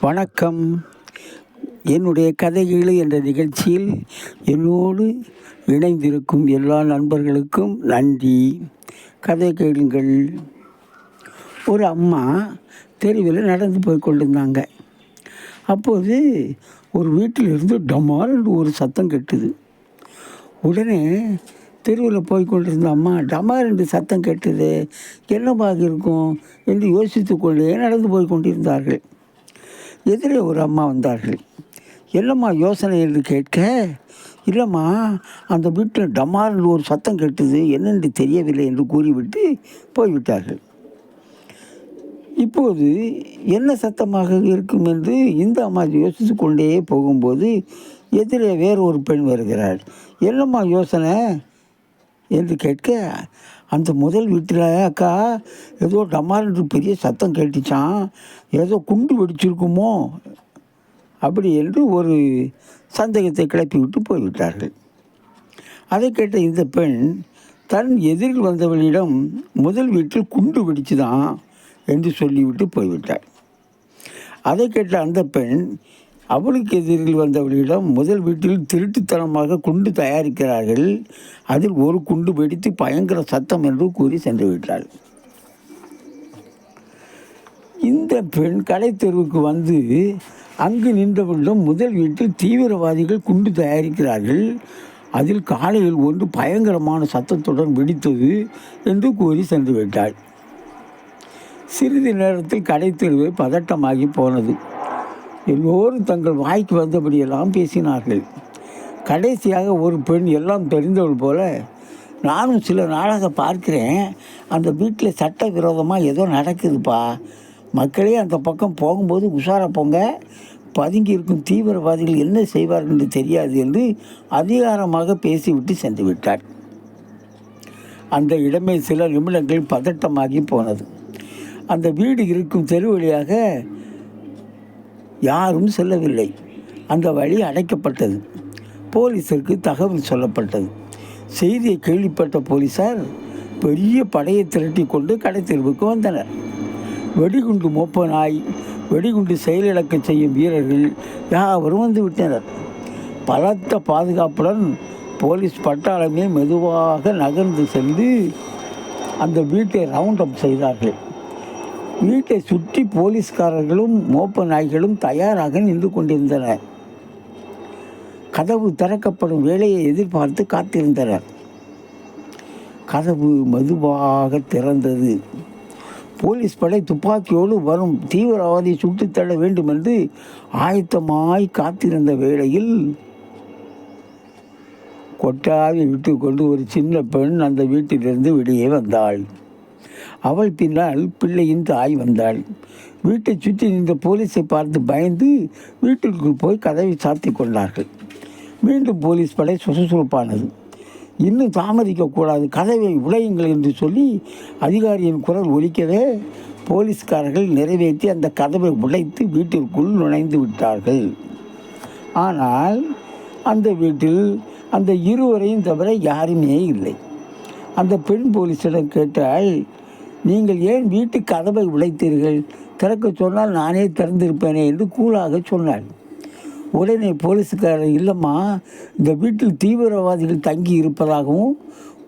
வணக்கம். என்னுடைய கதைகள் என்ற நிகழ்ச்சியில் என்னோடு இணைந்திருக்கும் எல்லா நண்பர்களுக்கும் நன்றி. கதை கேளுங்கள். ஒரு அம்மா தெருவில் நடந்து போய் கொண்டிருந்தாங்க. அப்போது ஒரு வீட்டிலிருந்து டமால்னு ஒரு சத்தம் கெட்டுது. உடனே தெருவில் போய் கொண்டிருந்த அம்மா டமார் என்று சத்தம் கேட்டது. என்னவாக இருக்கும்? என்று யோசித்து கொண்டே நடந்து போய் கொண்டிருந்தார்கள். எதிரே ஒரு அம்மா வந்தார்கள். என்னம்மா யோசனை என்று கேட்க இல்லைம்மா அந்த வீட்டில் டமார்னு ஒரு சத்தம் கேட்டது என்னென்று தெரியவில்லை என்று கூறிவிட்டு போய்விட்டார்கள். இப்போது என்ன சத்தமாக இருக்கும் என்று இந்த அம்மா யோசித்து கொண்டே போகும்போது எதிரே வேறு ஒரு பெண் வருகிறார் என்னம்மா யோசனை என்று கேட்க அந்த முதல் வீட்டில் அக்கா ஏதோ டமார்னு பெரிய சத்தம் கேட்டுச்சான் ஏதோ குண்டு வெடிச்சிருக்குமோ? அப்படி என்று ஒரு சந்தேகத்தை கிளப்பி விட்டு போய்விட்டார்கள். அதை கேட்ட இந்த பெண் தன் எதிரில் வந்தவளிடம் முதல் வீட்டில் குண்டு வெடிச்சுதான் என்று சொல்லிவிட்டு போய்விட்டார் அதை கேட்ட அந்த பெண் அவளுக்கு எதிரில் வந்தவர்களிடம் முதல் வீட்டில் திருட்டுத்தனமாக குண்டு தயாரிக்கிறார்கள். அதில் ஒரு குண்டு வெடித்து பயங்கர சத்தம் என்று கூறி சென்று விட்டாள். இந்த பெண் கடை தெருவுக்கு வந்து அங்கு நின்றவர்களிடம் முதல் வீட்டில் தீவிரவாதிகள் குண்டு தயாரிக்கிறார்கள். அதில் காலையில் ஒன்று பயங்கரமான சத்தத்துடன் வெடித்தது என்று கூறி சென்று விட்டாள். சிறிது நேரத்தில் கடை தெருவை பதட்டமாகி போனது. எல்லோரும் தங்கள் வாய்க்கு வந்தபடியெல்லாம் பேசினார்கள். கடைசியாக ஒரு பெண் எல்லாம் தெரிந்தவள் போல நானும் சில நாளாக பார்க்கிறேன். அந்த வீட்டில் சட்ட விரோதமாக ஏதோ நடக்குதுப்பா. மக்களே அந்த பக்கம் போகும்போது உஷாராக போங்க. பதுங்கி இருக்கும் தீவிரவாதிகள் என்ன செய்வார்கள் என்று தெரியாது என்று அதிகாரமாக பேசிவிட்டு சென்று விட்டார். அந்த இடமே சில நிமிடங்கள் பதட்டமாகி போனது. அந்த வீடு இருக்கும் தெரு வழியாக யாரும் செல்லவில்லை. அந்த வழி அடைக்கப்பட்டது. போலீஸருக்கு தகவல் சொல்லப்பட்டது. செய்தியை கேள்விப்பட்ட போலீஸார் பெரிய படையை திரட்டி கொண்டு கடை தெருவுக்கு வந்தனர். வெடிகுண்டு மோப்ப நாய் வெடிகுண்டு செயலிழக்க செய்யும் வீரர்கள் யாவரும் வந்து விட்டனர். பலத்த பாதுகாப்புடன் போலீஸ் பட்டாளமே மெதுவாக நகர்ந்து சென்று அந்த வீட்டை ரவுண்ட் அப் செய்தார்கள். வீட்டை சுற்றி போலீஸ்காரர்களும் மோப்ப நாய்களும் தயாராக நின்று கொண்டிருந்தனர். கதவு திறக்கப்படும் வேலையை எதிர்பார்த்து காத்திருந்தனர். கதவு மெதுவாக திறந்தது. போலீஸ் படை துப்பாக்கியோடு வரும் தீவிரவாதி சுட்டுத்தள்ள வேண்டும் என்று ஆயத்தமாய் காத்திருந்த வேளையில் கொட்டாவி விட்டு கொண்டு ஒரு சின்ன பெண் அந்த வீட்டிலிருந்து வெளியே வந்தாள். அவள் பின்னால் பிள்ளையின் தாய் வந்தாள். வீட்டை சுற்றி நின்ற போலீஸை பார்த்து பயந்து வீட்டிற்குள் போய் கதவை சாத்தி கொண்டார்கள். மீண்டும் போலீஸ் படை சுறுசுறுப்பானது. இன்னும் தாமதிக்கக்கூடாது கதவை உடையுங்கள் என்று சொல்லி அதிகாரியின் குரல் ஒலிக்கவே போலீஸ்காரர்கள் நிறைவேற்றி அந்த கதவை உடைத்து வீட்டிற்குள் நுழைந்து விட்டார்கள். ஆனால் அந்த வீட்டில் அந்த இருவரையும் தவிர யாருமே இல்லை. அந்த பெண் போலீஸிடம் கேட்டால் நீங்கள் ஏன் வீட்டு கதவை உழைத்தீர்கள் திறக்க சொன்னால் நானே திறந்திருப்பேனே என்று கூலாக சொன்னாள். உடனே போலீஸுக்காரர் இல்லைம்மா இந்த வீட்டில் தீவிரவாதிகள் தங்கி இருப்பதாகவும்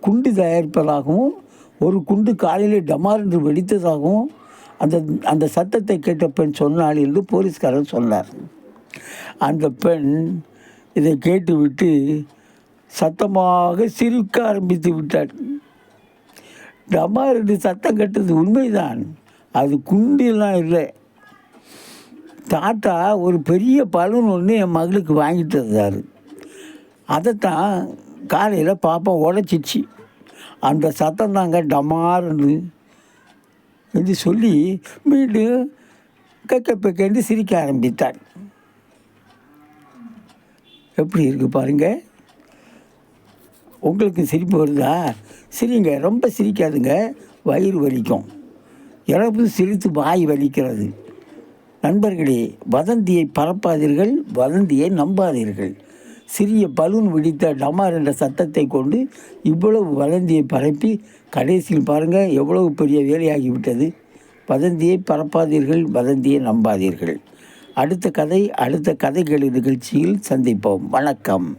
குண்டு தயாரிப்பதாகவும் ஒரு குண்டு காலையில் டமார் என்று வெடித்ததாகவும் அந்த அந்த சத்தத்தை கேட்ட பெண் சொன்னாள் என்று போலீஸ்காரர் சொன்னார். அந்த பெண் இதை கேட்டுவிட்டு சத்தமாக சிரிக்க ஆரம்பித்து விட்டாள். டமார் ரெண்டு சத்தம் கட்டுறது உண்மைதான். அது குண்டிலாம் இல்லை. தாத்தா ஒரு பெரிய பலூன் ஒன்று என் மகளுக்கு வாங்கிட்டு இருந்தார் அதைத்தான் காலையில் பாப்பா உடச்சிச்சு. அந்த சத்தம் தாங்க டமார்னு என்று சொல்லி மீண்டும் கக்க பெக்கென்று சிரிக்க ஆரம்பித்தார் எப்படி இருக்கு பாருங்க. உங்களுக்கு சிரிப்பு வருதா? சிரிங்க. ரொம்ப சிரிக்காதுங்க. வயிறு வலிக்கும். இறப்பு சிரித்து வாய் வலிக்கிறது. நண்பர்களே வதந்தியை பரப்பாதீர்கள் வதந்தியை நம்பாதீர்கள். சிறிய பலூன் விடித்த டமார் என்ற சத்தத்தை கொண்டு இவ்வளவு வதந்தியை பரப்பி கடைசியில் பாருங்கள் எவ்வளவு பெரிய வேலையாகிவிட்டது. வதந்தியை பரப்பாதீர்கள் வதந்தியை நம்பாதீர்கள். அடுத்த கதை அடுத்த கதைகள் நிகழ்ச்சியில் சந்திப்போம். வணக்கம்.